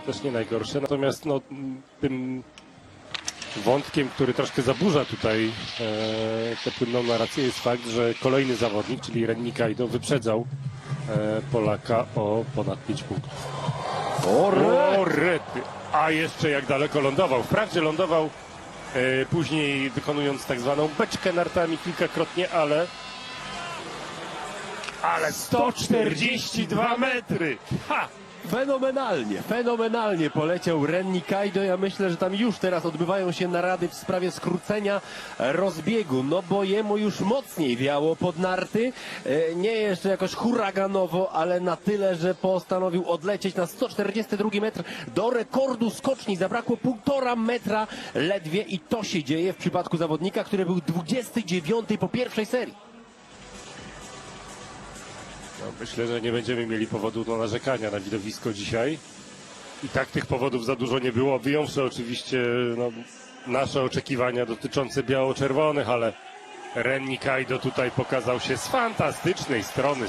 też nie najgorsze. Natomiast no, tym wątkiem, który troszkę zaburza tutaj e, tę płynną narrację jest fakt, że kolejny zawodnik, czyli Renni Kaido, wyprzedzał e, Polaka o ponad 5 punktów. O, O, rety! A jeszcze jak daleko lądował. Wprawdzie lądował e, później wykonując tak zwaną beczkę nartami kilkakrotnie, ale ale 142 metry! Ha! Fenomenalnie, fenomenalnie poleciał Renni Kaido. Ja myślę, że tam już teraz odbywają się narady w sprawie skrócenia rozbiegu, no bo jemu już mocniej wiało pod narty. E, Nie jeszcze jakoś huraganowo, ale na tyle, że postanowił odlecieć na 142 metr do rekordu skoczni. Zabrakło półtora metra ledwie i to się dzieje w przypadku zawodnika, który był 29 po pierwszej serii. No, myślę, że nie będziemy mieli powodu do narzekania na widowisko dzisiaj. I tak tych powodów za dużo nie było, wyjąwszy oczywiście no, nasze oczekiwania dotyczące biało-czerwonych, ale Renni Kaido tutaj pokazał się z fantastycznej strony.